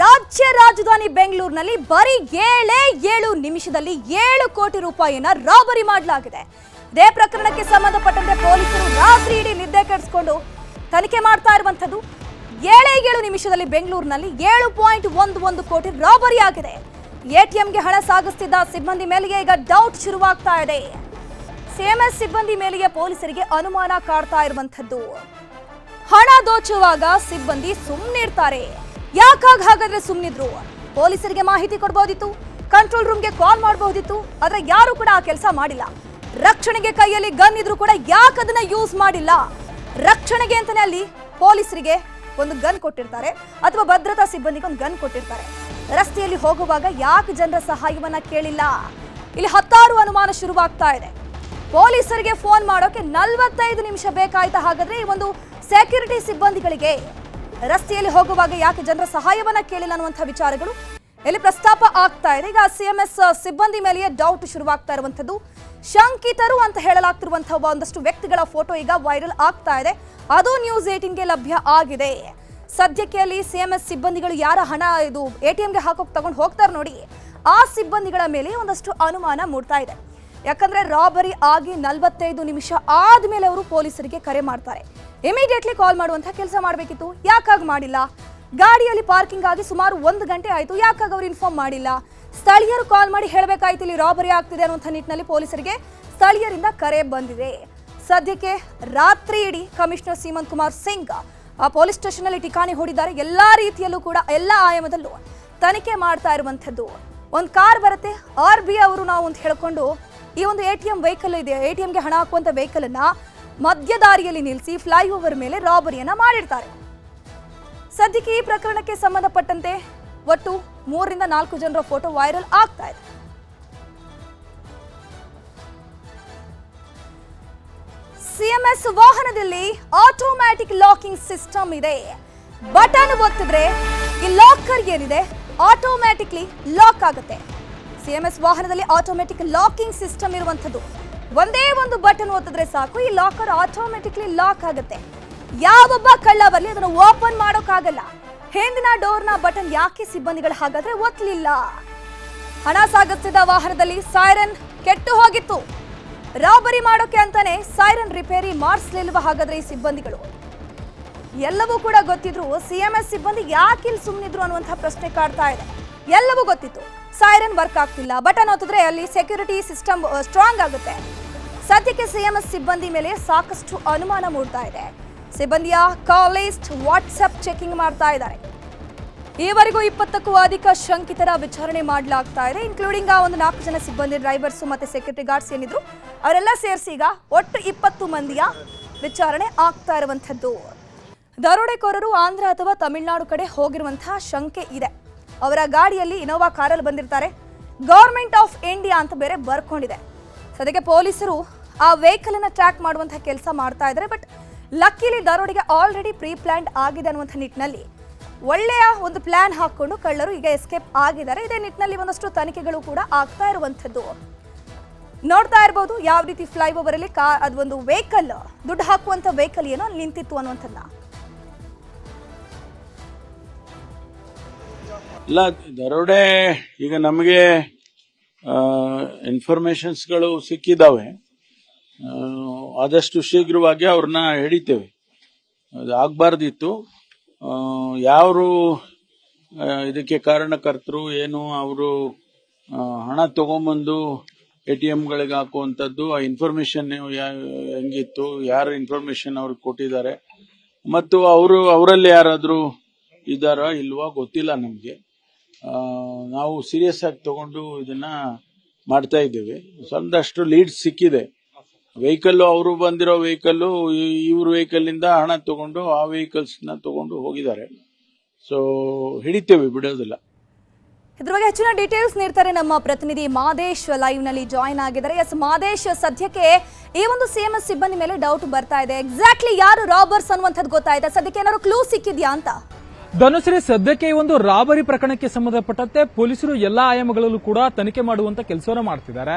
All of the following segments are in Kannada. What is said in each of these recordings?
ರಾಜ್ಯ ರಾಜಧಾನಿ ಬೆಂಗಳೂರಿನಲ್ಲಿ ಬರೀ ಏಳೇ ಏಳು ನಿಮಿಷದಲ್ಲಿ ಏಳು ಕೋಟಿ ರೂಪಾಯಿಯನ್ನ ರಾಬರಿ ಮಾಡಲಾಗಿದೆ. ಇದೇ ಪ್ರಕರಣಕ್ಕೆ ಸಂಬಂಧಪಟ್ಟಂತೆ ಪೊಲೀಸರು ರಾತ್ರಿ ಇಡೀ ನಿದ್ದೆ ಕೆಡಿಸಿಕೊಂಡು ತನಿಖೆ ಮಾಡ್ತಾ ಇರುವಂಥದ್ದು. ಏಳೇ ಏಳು ನಿಮಿಷದಲ್ಲಿ ಬೆಂಗಳೂರಿನಲ್ಲಿ ಏಳು ಪಾಯಿಂಟ್ ಒಂದು ಒಂದು ಕೋಟಿ ರಾಬರಿ ಆಗಿದೆ. ಎಟಿಎಂಗೆ ಹಣ ಸಾಗಿಸ್ತಿದ್ದ ಸಿಬ್ಬಂದಿ ಮೇಲೆಗೆ ಈಗ ಡೌಟ್ ಶುರುವಾಗ್ತಾ ಇದೆ. ಸಿಎಂಎಸ್ ಸಿಬ್ಬಂದಿ ಮೇಲೆಯೇ ಪೊಲೀಸರಿಗೆ ಅನುಮಾನ ಕಾಡ್ತಾ ಇರುವಂತದ್ದು ಹಣ ದೋಚುವಾಗ ಸಿಬ್ಬಂದಿ ಸುಮ್ಮನಿರ್ತಾರೆ ಯಾಕಾಗ ಹಾಗಾದ್ರೆ ಸುಮ್ಮನಿದ್ರು ಪೊಲೀಸರಿಗೆ ಮಾಹಿತಿ ಕೊಡ್ಬೋದಿತ್ತು ಕಂಟ್ರೋಲ್ ರೂಮ್ಗೆ ಕಾಲ್ ಮಾಡಬಹುದಿತ್ತು ಆದ್ರೆ ಯಾರು ಕೂಡ ಆ ಕೆಲಸ ಮಾಡಿಲ್ಲ. ರಕ್ಷಣೆಗೆ ಕೈಯಲ್ಲಿ ಗನ್ ಇದ್ರು ಕೂಡ ಯಾಕೆ ಅದನ್ನ ಯೂಸ್ ಮಾಡಿಲ್ಲ? ರಕ್ಷಣೆಗೆ ಅಂತಾನೆ ಅಲ್ಲಿ ಪೊಲೀಸರಿಗೆ ಒಂದು ಗನ್ ಕೊಟ್ಟಿರ್ತಾರೆ, ಅಥವಾ ಭದ್ರತಾ ಸಿಬ್ಬಂದಿಗೆ ಒಂದು ಗನ್ ಕೊಟ್ಟಿರ್ತಾರೆ. ರಸ್ತೆಯಲ್ಲಿ ಹೋಗುವಾಗ ಯಾಕೆ ಜನರ ಸಹಾಯವನ್ನ ಕೇಳಿಲ್ಲ? ಇಲ್ಲಿ ಹತ್ತಾರು ಅನುಮಾನ ಶುರುವಾಗ್ತಾ ಇದೆ. ಪೊಲೀಸರಿಗೆ ಫೋನ್ ಮಾಡೋಕೆ ನಲವತ್ತೈದು ನಿಮಿಷ ಬೇಕಾಯ್ತಾ ಹಾಗಾದ್ರೆ ಈ ಒಂದು ಸೆಕ್ಯೂರಿಟಿ ಸಿಬ್ಬಂದಿಗಳಿಗೆ ರಸ್ತೆಯಲ್ಲಿ ಹೋಗುವಾಗ ಯಾಕೆ ಜನರ ಸಹಾಯವನ್ನ ಕೇಳಿಲ್ಲ ಅನ್ನುವಂಥ ವಿಚಾರಗಳು ಇಲ್ಲಿ ಪ್ರಸ್ತಾಪ ಆಗ್ತಾ ಇದೆ. ಈಗ ಸಿಎಂಎಸ್ ಸಿಬ್ಬಂದಿ ಮೇಲೆಯೇ ಡೌಟ್ ಶುರುವಾಗ್ತಾ ಇರುವಂತದ್ದು ಶಂಕಿತರು ಅಂತ ಹೇಳಲಾಗ್ತಿರುವಂತಹ ಒಂದಷ್ಟು ವ್ಯಕ್ತಿಗಳ ಫೋಟೋ ಈಗ ವೈರಲ್ ಆಗ್ತಾ ಇದೆ. ಅದು ನ್ಯೂಸ್ ಏಟಿನ್ಗೆ ಲಭ್ಯ ಆಗಿದೆ. ಸದ್ಯಕ್ಕೆ ಅಲ್ಲಿ ಸಿಎಂಎಸ್ ಸಿಬ್ಬಂದಿಗಳು ಯಾರ ಹಣ ಇದು ಎಟಿಎಂಗೆ ಹಾಕೋಕ್ ತಗೊಂಡು ಹೋಗ್ತಾರೆ ನೋಡಿ. ಆ ಸಿಬ್ಬಂದಿಗಳ ಮೇಲೆ ಒಂದಷ್ಟು ಅನುಮಾನ ಮೂಡ್ತಾ ಇದೆ. ಯಾಕಂದ್ರೆ ರಾಬರಿ ಆಗಿ ನಲವತ್ತೈದು ನಿಮಿಷ ಆದ್ಮೇಲೆ ಅವರು ಪೊಲೀಸರಿಗೆ ಕರೆ ಮಾಡ್ತಾರೆ. ಇಮಿಡಿಯೇಟ್ಲಿ ಕಾಲ್ ಮಾಡುವಂತ ಕೆಲಸ ಮಾಡಬೇಕಿತ್ತು. ಯಾಕಾಗಿ ಮಾಡಿಲ್ಲ? ಗಾಡಿಯಲ್ಲಿ ಪಾರ್ಕಿಂಗ್ ಆಗಿ ಸುಮಾರು ಒಂದು ಗಂಟೆ ಆಯಿತು. ಯಾಕಾಗಿ ಅವರು ಇನ್ಫಾರ್ಮ್ ಮಾಡಿಲ್ಲ? ಸ್ಥಳೀಯರು ಕಾಲ್ ಮಾಡಿ ಹೇಳಬೇಕಾಯ್ತು, ಇಲ್ಲಿ ರಾಬರಿ ಆಗ್ತಿದೆ ಅನ್ನುವಂಥ ನಿಟ್ಟಿನಲ್ಲಿ ಪೊಲೀಸರಿಗೆ ಸ್ಥಳೀಯರಿಂದ ಕರೆ ಬಂದಿದೆ. ಸದ್ಯಕ್ಕೆ ರಾತ್ರಿ ಇಡೀ ಕಮಿಷನರ್ ಸೀಮಂತ್ ಕುಮಾರ್ ಸಿಂಗ್ ಆ ಪೊಲೀಸ್ ಸ್ಟೇಷನ್ ಅಲ್ಲಿ ಠಿಕಾಣಿ ಹೂಡಿದ್ದಾರೆ. ಎಲ್ಲ ರೀತಿಯಲ್ಲೂ ಕೂಡ, ಎಲ್ಲ ಆಯಾಮದಲ್ಲೂ ತನಿಖೆ ಮಾಡ್ತಾ ಇರುವಂಥದ್ದು. ಒಂದು ಕಾರ್ ಬರುತ್ತೆ, ಆರ್ ಬಿ ಅವರು ನಾವು ಅಂತ ಹೇಳಿಕೊಂಡು ಈ ಒಂದು ಎ ಟಿ ಎಂ ವೆಹಿಕಲ್ ಇದೆ. ಎ ಟಿ ಎಂಗೆ ಹಣ ಹಾಕುವಂಥ ವೆಹಿಕಲ್ ಅನ್ನ ಮಧ್ಯ ದಾರಿಯಲ್ಲಿ ನಿಲ್ಲಿಸಿ ಫ್ಲೈಓವರ್ ಮೇಲೆ ರಾಬರಿಯನ್ನ ಮಾಡಿರ್ತಾರೆ. ಸದ್ಯಕ್ಕೆ ಈ ಪ್ರಕರಣಕ್ಕೆ ಸಂಬಂಧಪಟ್ಟಂತೆ ಒಟ್ಟು ಮೂರರಿಂದ ನಾಲ್ಕು ಜನರ ಫೋಟೋ ವೈರಲ್ ಆಗ್ತಾ ಇದೆ. ಸಿಎಂಎಸ್ ವಾಹನದಲ್ಲಿ ಆಟೋಮ್ಯಾಟಿಕ್ ಲಾಕಿಂಗ್ ಸಿಸ್ಟಮ್ ಇದೆ. ಬಟನ್ ಒತ್ತಿದ್ರೆ ಈ ಲಾಕರ್ ಏನಿದೆ, ಆಟೋಮ್ಯಾಟಿಕ್ಲಿ ಲಾಕ್ ಆಗುತ್ತೆ. ಸಿಎಂಎಸ್ ವಾಹನದಲ್ಲಿ ಆಟೋಮ್ಯಾಟಿಕ್ ಲಾಕಿಂಗ್ ಸಿಸ್ಟಮ್ ಇರುವಂಥದ್ದು ಒಂದೇ ಒಂದು ಬಟನ್ ಒತ್ತಿದ್ರೆ ಸಾಕು. ಈ ಲಾಕರ್ ಆಟೋಮೆಟಿಕ್ಲಿ ಲಾಕ್ ಆಗುತ್ತೆ. ಯಾವೊಬ್ಬ ಕಳ್ಳ ಬರಲಿ ಅದನ್ನು ಓಪನ್ ಮಾಡೋಕ್ಕಾಗಲ್ಲ. ಹಿಂದಿನ ಡೋರ್ನ ಬಟನ್ ಯಾಕೆ ಸಿಬ್ಬಂದಿಗಳು ಹಾಗಾದ್ರೆ ಒತ್ತಲಿಲ್ಲ ಹಣ ಸಾಗಿಸ್ತಿದ್ದ ವಾಹನದಲ್ಲಿ ಸೈರನ್ ಕೆಟ್ಟು ಹೋಗಿತ್ತು. ರಾಬರಿ ಮಾಡೋಕೆ ಅಂತಾನೆ ಸೈರನ್ ರಿಪೇರಿ ಮಾಡಿಸ್ಲಿಲ್ವ ಹಾಗಾದ್ರೆ ಈ ಸಿಬ್ಬಂದಿಗಳು? ಎಲ್ಲವೂ ಕೂಡ ಗೊತ್ತಿದ್ರು. ಸಿಎಂಎಸ್ ಸಿಬ್ಬಂದಿ ಯಾಕೆ ಇಲ್ಲಿ ಸುಮ್ಮನಿದ್ರು ಅನ್ನುವಂಥ ಪ್ರಶ್ನೆ ಕಾಡ್ತಾ ಇದೆ. ಎಲ್ಲವೂ ಗೊತ್ತಿತ್ತು. ಸೈರನ್ ವರ್ಕ್ ಆಗ್ತಿಲ್ಲ. ಬಟನ್ ಒತ್ತಿದ್ರೆ ಅಲ್ಲಿ ಸೆಕ್ಯೂರಿಟಿ ಸಿಸ್ಟಮ್ ಸ್ಟ್ರಾಂಗ್ ಆಗುತ್ತೆ. ಸದ್ಯಕ್ಕೆ ಸಿಎಂಎಸ್ ಸಿಬ್ಬಂದಿ ಮೇಲೆ ಸಾಕಷ್ಟು ಅನುಮಾನ ಮೂಡ್ತಾ ಇದೆ. ಸಿಬ್ಬಂದಿಯ ಕಾಲೇಜ್ ವಾಟ್ಸ್ಆಪ್ ಚೆಕಿಂಗ್ ಮಾಡ್ತಾ ಇದ್ದಾರೆ. ಈವರೆಗೂ ಇಪ್ಪತ್ತಕ್ಕೂ ಅಧಿಕ ಶಂಕಿತರ ವಿಚಾರಣೆ ಮಾಡಲಾಗ್ತಾ ಇದೆ. ಇನ್ಕ್ಲೂಡಿಂಗ್ ಆ ಒಂದು ನಾಲ್ಕು ಜನ ಸಿಬ್ಬಂದಿ ಡ್ರೈವರ್ಸ್ ಮತ್ತೆ ಸೆಕ್ಯೂರಿಟಿ ಗಾರ್ಡ್ಸ್ ಏನಿದ್ರು, ಅವರೆಲ್ಲ ಸೇರಿಸಿ ಈಗ ಒಟ್ಟು ಇಪ್ಪತ್ತು ಮಂದಿಯ ವಿಚಾರಣೆ ಆಗ್ತಾ ಇರುವಂಥದ್ದು. ದರೋಡೆಕೋರರು ಆಂಧ್ರ ಅಥವಾ ತಮಿಳುನಾಡು ಕಡೆ ಹೋಗಿರುವಂತಹ ಶಂಕೆ ಇದೆ. ಅವರ ಗಾಡಿಯಲ್ಲಿ ಇನೋವಾ ಕಾರಲ್ಲಿ ಬಂದಿರ್ತಾರೆ. ಗೌರ್ಮೆಂಟ್ ಆಫ್ ಇಂಡಿಯಾ ಅಂತ ಬೇರೆ ಬರ್ಕೊಂಡಿದೆ. ಸದ್ಯಕ್ಕೆ ಪೊಲೀಸರು ಆ ವೆಹಿಕಲನ್ನು ಟ್ರ್ಯಾಕ್ ಮಾಡುವಂತಹ ಕೆಲಸ ಮಾಡ್ತಾ ಇದ್ದಾರೆ. ಬಟ್ ಲಕ್ಕಿಲಿ ದರೋಡಿಗೆ ಆಲ್ರೆಡಿ ಪ್ರೀ ಪ್ಲ್ಯಾಂಡ್ ಆಗಿದೆ ಅನ್ನುವಂಥ ನಿಟ್ಟಿನಲ್ಲಿ ಒಳ್ಳೆಯ ಒಂದು ಪ್ಲಾನ್ ಹಾಕೊಂಡು ಕಳ್ಳರು ಈಗ ಎಸ್ಕೇಪ್ ಆಗಿದ್ದಾರೆ. ಇದೇ ನಿಟ್ಟಿನಲ್ಲಿ ಒಂದಷ್ಟು ತನಿಖೆಗಳು ಕೂಡ ಆಗ್ತಾ ಇರುವಂಥದ್ದು. ನೋಡ್ತಾ ಇರ್ಬೋದು ಯಾವ ರೀತಿ ಫ್ಲೈ ಅಲ್ಲಿ ಕಾ ಅದೊಂದು ವೆಹಿಕಲ್ ದುಡ್ಡು ಹಾಕುವಂತ ವೆಹಿಕಲ್ ಏನೋ ನಿಂತಿತ್ತು ಅನ್ನುವಂಥದ್ದನ್ನ. ಇಲ್ಲ ದರೋಡೆ, ಈಗ ನಮಗೆ ಇನ್ಫಾರ್ಮೇಶನ್ಸ್ಗಳು ಸಿಕ್ಕಿದ್ದಾವೆ ಆದಷ್ಟು ಶೀಘ್ರವಾಗಿ ಅವ್ರನ್ನ ಹಿಡಿತೇವೆ. ಅದು ಆಗಬಾರ್ದಿತ್ತು. ಯಾರು ಇದಕ್ಕೆ ಕಾರಣಕರ್ತರು, ಏನು ಅವರು ಹಣ ತಗೊಂಬಂದು ಎ ಟಿ ಎಮ್ಗಳಿಗೆ ಹಾಕುವಂಥದ್ದು, ಆ ಇನ್ಫಾರ್ಮೇಶನ್ ಹೆಂಗಿತ್ತು, ಯಾರು ಇನ್ಫಾರ್ಮೇಶನ್ ಅವ್ರಿಗೆ ಕೊಟ್ಟಿದ್ದಾರೆ. ಮತ್ತು ಅವರು, ಅವರಲ್ಲಿ ಯಾರಾದರೂ ಇದ್ದಾರಾ ಇಲ್ವಾ ಗೊತ್ತಿಲ್ಲ ನಮಗೆ. ನಾವು ಸೀರಿಯಸ್ ಆಗಿ ತಗೊಂಡು ಇದನ್ನ ಮಾಡ್ತಾ ಇದ್ದೇವೆ. ಒಂದಷ್ಟು ಲೀಡ್ ಸಿಕ್ಕಿದೆ. ವೆಹಿಕಲ್ ಅವರು ಬಂದಿರೋ ವೆಹಿಕಲ್ಲು ಇವ್ರ ವೆಹಿಕಲ್ ಇಂದ ಹಣ ತಗೊಂಡು ಆ ವೆಹಿಕಲ್ಸ್ನ ತಗೊಂಡು ಹೋಗಿದ್ದಾರೆ. ಸೊ ಹಿಡಿತೇವೆ, ಬಿಡೋದಿಲ್ಲ. ಇದ್ರ ಬಗ್ಗೆ ಹೆಚ್ಚಿನ ಡೀಟೇಲ್ಸ್ ನೀಡ್ತಾರೆ ನಮ್ಮ ಪ್ರತಿನಿಧಿ ಮಾದೇಶ್ ಲೈವ್ನಲ್ಲಿ ಜಾಯ್ನ್ ಆಗಿದ್ದಾರೆ. ಎಸ್ ಮಾದೇಶ್, ಸದ್ಯಕ್ಕೆ ಈ ಒಂದು ಸಿಎಂಎಸ್ ಸಿಬ್ಬಂದಿ ಮೇಲೆ ಡೌಟ್ ಬರ್ತಾ ಇದೆ. ಎಕ್ಸಾಕ್ಟ್ಲಿ ಯಾರು ರಾಬರ್ಸ್ ಅನ್ನುವಂಥದ್ದು ಗೊತ್ತಾಯ್ತಾ? ಸದ್ಯಕ್ಕೆ ಏನಾದ್ರು ಕ್ಲೂ ಸಿಕ್ಕಿದ್ಯಾ ಅಂತ? ಧನುಶ್ರೀ ಸದ್ಯಕ್ಕೆ ಈ ಒಂದು ರಾಬರಿ ಪ್ರಕರಣಕ್ಕೆ ಸಂಬಂಧಪಟ್ಟಂತೆ ಪೊಲೀಸರು ಎಲ್ಲಾ ಆಯಾಮಗಳಲ್ಲೂ ಕೂಡ ತನಿಖೆ ಮಾಡುವಂತ ಕೆಲಸವನ್ನು ಮಾಡ್ತಿದ್ದಾರೆ.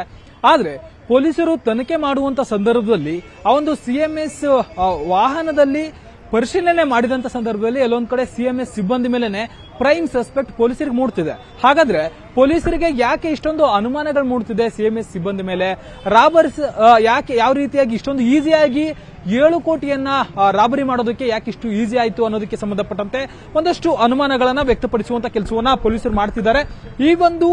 ಆದ್ರೆ ಪೊಲೀಸರು ತನಿಖೆ ಮಾಡುವಂತ ಸಂದರ್ಭದಲ್ಲಿ ಆ ಒಂದು ಸಿಎಂಎಸ್ ವಾಹನದಲ್ಲಿ ಪರಿಶೀಲನೆ ಮಾಡಿದಂತ ಸಂದರ್ಭದಲ್ಲಿ ಎಲ್ಲೊಂದ್ ಕಡೆ ಸಿಎಂಎಸ್ ಸಿಬ್ಬಂದಿ ಮೇಲೆನೆ ಪ್ರೈಮ್ ಸಸ್ಪೆಕ್ಟ್ ಪೊಲೀಸರಿಗೆ ಮೂಡ್ತಿದೆ. ಹಾಗಾದ್ರೆ ಪೊಲೀಸರಿಗೆ ಯಾಕೆ ಇಷ್ಟೊಂದು ಅನುಮಾನಗಳು ಮೂಡ್ತಿದೆ ಸಿಎಂಎಸ್ ಸಿಬ್ಬಂದಿ ಮೇಲೆ? ರಾಬರ್ಸ್ ಯಾಕೆ ಯಾವ ರೀತಿಯಾಗಿ ಇಷ್ಟೊಂದು ಈಸಿಯಾಗಿ ಏಳು ಕೋಟಿಯನ್ನ ರಾಬರಿ ಮಾಡೋದಕ್ಕೆ ಯಾಕೆ ಇಷ್ಟು ಈಸಿ ಆಯಿತು ಅನ್ನೋದಕ್ಕೆ ಸಂಬಂಧಪಟ್ಟಂತೆ ಒಂದಷ್ಟು ಅನುಮಾನಗಳನ್ನ ವ್ಯಕ್ತಪಡಿಸುವಂತ ಕೆಲಸವನ್ನ ಪೊಲೀಸರು ಮಾಡ್ತಿದ್ದಾರೆ. ಈ ಒಂದು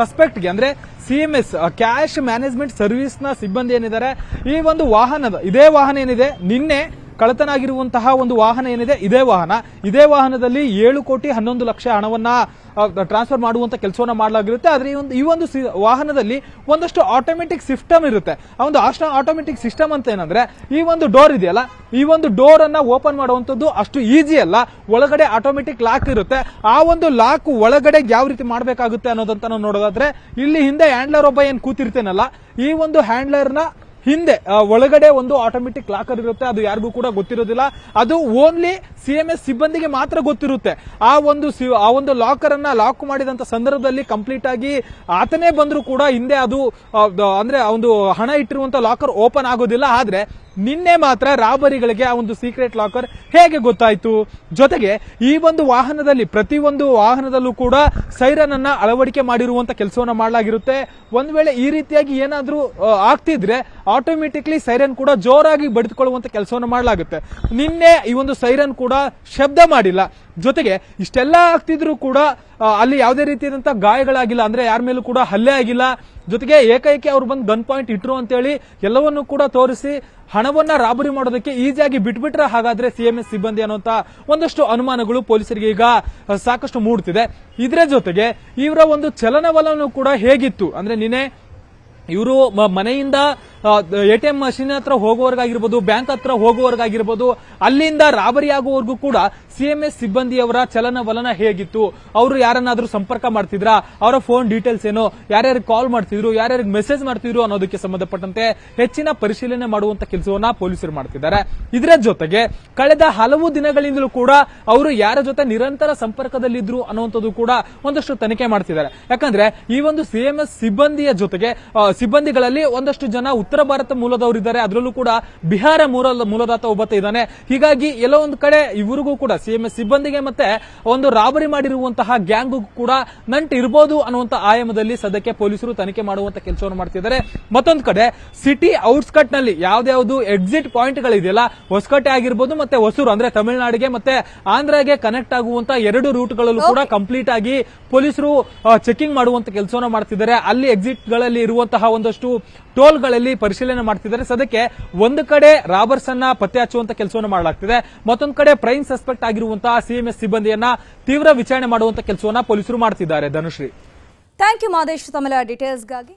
ಸಸ್ಪೆಕ್ಟ್ಗೆ ಅಂದ್ರೆ ಸಿಎಂಎಸ್ ಕ್ಯಾಶ್ ಮ್ಯಾನೇಜ್ಮೆಂಟ್ ಸರ್ವಿಸ್ನ ಸಿಬ್ಬಂದಿ ಏನಿದ್ದಾರೆ, ಈ ಒಂದು ವಾಹನದ, ಇದೇ ವಾಹನ ಏನಿದೆ, ನಿನ್ನೆ ಕಳ್ಳತನ ಆಗಿರುವಂತಹ ಒಂದು ವಾಹನ ಏನಿದೆ? ಇದೇ ವಾಹನ. ಇದೇ ವಾಹನದಲ್ಲಿ ಏಳು ಕೋಟಿ ಹನ್ನೊಂದು ಲಕ್ಷ ಹಣವನ್ನ ಟ್ರಾನ್ಸ್ಫರ್ ಮಾಡುವಂತ ಕೆಲಸವನ್ನ ಮಾಡಲಾಗಿರುತ್ತೆ. ಆದ್ರೆ ಈ ಒಂದು ಈ ಒಂದು ವಾಹನದಲ್ಲಿ ಒಂದಷ್ಟು ಆಟೋಮೆಟಿಕ್ ಸಿಸ್ಟಮ್ ಇರುತ್ತೆ. ಆ ಒಂದು ಆಟೋಮೆಟಿಕ್ ಸಿಸ್ಟಮ್ ಅಂತ ಏನಂದ್ರೆ, ಈ ಒಂದು ಡೋರ್ ಇದೆಯಲ್ಲ, ಈ ಒಂದು ಡೋರ್ ಅನ್ನ ಓಪನ್ ಮಾಡುವಂತದ್ದು ಅಷ್ಟು ಈಸಿ ಅಲ್ಲ. ಒಳಗಡೆ ಆಟೋಮೆಟಿಕ್ ಲಾಕ್ ಇರುತ್ತೆ. ಆ ಒಂದು ಲಾಕ್ ಒಳಗಡೆ ಯಾವ ರೀತಿ ಮಾಡಬೇಕಾಗುತ್ತೆ ಅನ್ನೋದಂತ ನೋಡೋದಾದ್ರೆ, ಇಲ್ಲಿ ಹಿಂದೆ ಹ್ಯಾಂಡ್ಲರ್ ಒಬ್ಬ ಏನ್ ಕೂತಿರ್ತೇನಲ್ಲ, ಈ ಒಂದು ಹ್ಯಾಂಡ್ಲರ್ನ ಹಿಂದೆ ಒಳಗಡೆ ಒಂದು ಆಟೋಮೆಟಿಕ್ ಲಾಕರ್ ಇರುತ್ತೆ, ಅದು ಯಾರಿಗೂ ಕೂಡ ಗೊತ್ತಿರೋದಿಲ್ಲ. ಅದು ಓನ್ಲಿ ಸಿಎಂಎಸ್ ಸಿಬ್ಬಂದಿಗೆ ಮಾತ್ರ ಗೊತ್ತಿರುತ್ತೆ. ಆ ಒಂದು ಸಿ- ಆ ಒಂದು ಲಾಕರ್ ಅನ್ನ ಲಾಕ್ ಮಾಡಿದಂತ ಸಂದರ್ಭದಲ್ಲಿ ಕಂಪ್ಲೀಟ್ ಆಗಿ ಆತನೇ ಬಂದರೂ ಕೂಡ ಹಿಂದೆ ಅದು ಅಂದ್ರೆ ಒಂದು ಹಣ ಇಟ್ಟಿರುವಂತ ಲಾಕರ್ ಓಪನ್ ಆಗೋದಿಲ್ಲ. ಆದ್ರೆ ನಿನ್ನೆ ಮಾತ್ರ ರಾಬರಿಗಳಿಗೆ ಆ ಒಂದು ಸೀಕ್ರೆಟ್ ಲಾಕರ್ ಹೇಗೆ ಗೊತ್ತಾಯ್ತು? ಜೊತೆಗೆ ಈ ಒಂದು ವಾಹನದಲ್ಲಿ, ಪ್ರತಿ ಒಂದು ವಾಹನದಲ್ಲೂ ಕೂಡ ಸೈರನ್ ಅನ್ನ ಅಳವಡಿಕೆ ಮಾಡಿರುವಂತ ಕೆಲಸವನ್ನ ಮಾಡಲಾಗಿರುತ್ತೆ. ಒಂದ್ ವೇಳೆ ಈ ರೀತಿಯಾಗಿ ಏನಾದ್ರೂ ಆಗ್ತಿದ್ರೆ ಆಟೋಮೆಟಿಕ್ಲಿ ಸೈರನ್ ಕೂಡ ಜೋರಾಗಿ ಬಡಿದುಕೊಳ್ಳುವಂತ ಕೆಲಸವನ್ನು ಮಾಡಲಾಗುತ್ತೆ. ನಿನ್ನೆ ಈ ಒಂದು ಸೈರನ್ ಕೂಡ ಶಬ್ದ ಮಾಡಿಲ್ಲ. ಜೊತೆಗೆ ಇಷ್ಟೆಲ್ಲ ಆಗ್ತಿದ್ರು ಕೂಡ ಅಲ್ಲಿ ಯಾವುದೇ ರೀತಿಯಾದಂತಹ ಗಾಯಗಳಾಗಿಲ್ಲ, ಅಂದ್ರೆ ಯಾರ ಮೇಲೂ ಕೂಡ ಹಲ್ಲೆ ಆಗಿಲ್ಲ. ಜೊತೆಗೆ ಏಕೈಕಿ ಅವ್ರು ಬಂದು ಗನ್ ಪಾಯಿಂಟ್ ಇಟ್ರು ಅಂತೇಳಿ ಎಲ್ಲವನ್ನೂ ಕೂಡ ತೋರಿಸಿ ಹಣವನ್ನ ರಾಬರಿ ಮಾಡೋದಕ್ಕೆ ಈಸಿಯಾಗಿ ಬಿಟ್ಬಿಟ್ರೆ ಹಾಗಾದ್ರೆ ಸಿಎಂಎಸ್ ಸಿಬ್ಬಂದಿ ಅನ್ನುವಂತ ಒಂದಷ್ಟು ಅನುಮಾನಗಳು ಪೊಲೀಸರಿಗೆ ಈಗ ಸಾಕಷ್ಟು ಮೂಡ್ತಿದೆ. ಇದರ ಜೊತೆಗೆ ಇವರ ಒಂದು ಚಲನವಲನ ಕೂಡ ಹೇಗಿತ್ತು? ಅಂದ್ರೆ ನಿನ್ನೆ ಇವರು ಮನೆಯಿಂದ ಎ ಟಿ ಎಂ ಮಷಿನ್ ಹತ್ರ ಹೋಗುವವರೆಗಾಗಿರ್ಬೋದು ಬ್ಯಾಂಕ್ ಹತ್ರ ಹೋಗುವವರೆಗಾಗಿರ್ಬೋದು ಅಲ್ಲಿಂದ ರಾಬರಿ ಆಗುವವರೆಗೂ ಕೂಡ ಸಿಎಂಎಸ್ ಸಿಬ್ಬಂದಿಯವರ ಚಲನವಲನ ಹೇಗಿತ್ತು, ಅವರು ಯಾರನ್ನಾದ್ರೂ ಸಂಪರ್ಕ ಮಾಡ್ತಿದ್ರಾ, ಅವರ ಫೋನ್ ಡೀಟೇಲ್ಸ್ ಏನು ಯಾರ್ಯಾರು ಕಾಲ್ ಮಾಡ್ತಿದ್ರು, ಯಾರ್ಯಾರಿಗೆ ಮೆಸೇಜ್ ಮಾಡ್ತಿದ್ರು ಅನ್ನೋದಕ್ಕೆ ಸಂಬಂಧಪಟ್ಟಂತೆ ಹೆಚ್ಚಿನ ಪರಿಶೀಲನೆ ಮಾಡುವಂತ ಕೆಲಸವನ್ನ ಪೊಲೀಸರು ಮಾಡ್ತಿದ್ದಾರೆ. ಇದರ ಜೊತೆಗೆ ಕಳೆದ ಹಲವು ದಿನಗಳಿಂದಲೂ ಕೂಡ ಅವರು ಯಾರ ಜೊತೆ ನಿರಂತರ ಸಂಪರ್ಕದಲ್ಲಿದ್ರು ಅನ್ನುವಂಥದ್ದು ಕೂಡ ಒಂದಷ್ಟು ತನಿಖೆ ಮಾಡ್ತಿದ್ದಾರೆ. ಯಾಕಂದ್ರೆ ಈ ಒಂದು ಸಿಎಂಎಸ್ ಸಿಬ್ಬಂದಿಯ ಜೊತೆಗೆ ಸಿಬ್ಬಂದಿಗಳಲ್ಲಿ ಒಂದಷ್ಟು ಜನ ಉತ್ತರ ಭಾರತ ಮೂಲದವರಿದ್ದಾರೆ ಅದರಲ್ಲೂ ಕೂಡ ಬಿಹಾರ ಮೂಲ ಮೂಲದಾತ ಒಬ್ಬತ ಇದ್ದಾನೆ. ಹೀಗಾಗಿ ಎಲ್ಲೋ ಒಂದು ಕಡೆ ಇವರಿಗೂ ಕೂಡ ಸಿಎಂ ಸಿಬ್ಬಂದಿಗೆ ಮತ್ತೆ ಒಂದು ರಾಬರಿ ಮಾಡಿರುವಂತಹ ಗ್ಯಾಂಗ್ ಕೂಡ ನಂಟು ಇರಬಹುದು ಅನ್ನುವಂತ ಆಯಾಮದಲ್ಲಿ ಸದ್ಯಕ್ಕೆ ಪೊಲೀಸರು ತನಿಖೆ ಮಾಡುವಂತ ಕೆಲಸವನ್ನು ಮಾಡ್ತಿದ್ದಾರೆ. ಮತ್ತೊಂದು ಕಡೆ ಸಿಟಿ ಔಟ್ಸ್ಕಟ್ನಲ್ಲಿ ಯಾವ್ದಾವ್ದು ಎಕ್ಸಿಟ್ ಪಾಯಿಂಟ್ ಗಳಿದೆಯಲ್ಲ ಹೊಸಕಟ್ಟೆ ಆಗಿರ್ಬೋದು ಮತ್ತೆ ಹೊಸೂರು ಅಂದ್ರೆ ತಮಿಳುನಾಡಿಗೆ ಮತ್ತೆ ಆಂಧ್ರಗೆ ಕನೆಕ್ಟ್ ಆಗುವಂತ ಎರಡು ರೂಟ್ ಗಳಲ್ಲೂ ಕೂಡ ಕಂಪ್ಲೀಟ್ ಆಗಿ ಪೊಲೀಸರು ಚೆಕಿಂಗ್ ಮಾಡುವಂತ ಕೆಲಸವನ್ನು ಮಾಡ್ತಿದ್ದಾರೆ. ಅಲ್ಲಿ ಎಕ್ಸಿಟ್ಗಳಲ್ಲಿ ಇರುವಂತಹ ಒಂದಷ್ಟು ಟೋಲ್ಗಳಲ್ಲಿ ಪರಿಶೀಲನೆ ಮಾಡ್ತಿದ್ದಾರೆ. ಸದ್ಯಕ್ಕೆ ಒಂದು ಕಡೆ ರಾಬರ್ಸ್ ಅನ್ನ ಪತ್ತೆ ಹಚ್ಚುವಂತ ಕೆಲಸವನ್ನು ಮಾಡಲಾಗ್ತಿದೆ. ಮತ್ತೊಂದು ಕಡೆ ಪ್ರೈಮ್ ಸಸ್ಪೆಕ್ಟ್ ಆಗಿರುವಂತಹ ಸಿಎಂಎಸ್ ಸಿಬ್ಬಂದಿಯನ್ನ ತೀವ್ರ ವಿಚಾರಣೆ ಮಾಡುವಂತ ಕೆಲಸವನ್ನ ಪೊಲೀಸರು ಮಾಡ್ತಿದ್ದಾರೆ. ಧನುಶ್ರೀ. Thank you Madesh. ತಮಿಳ ಡೀಟೇಲ್ಸ್ಗಾಗಿ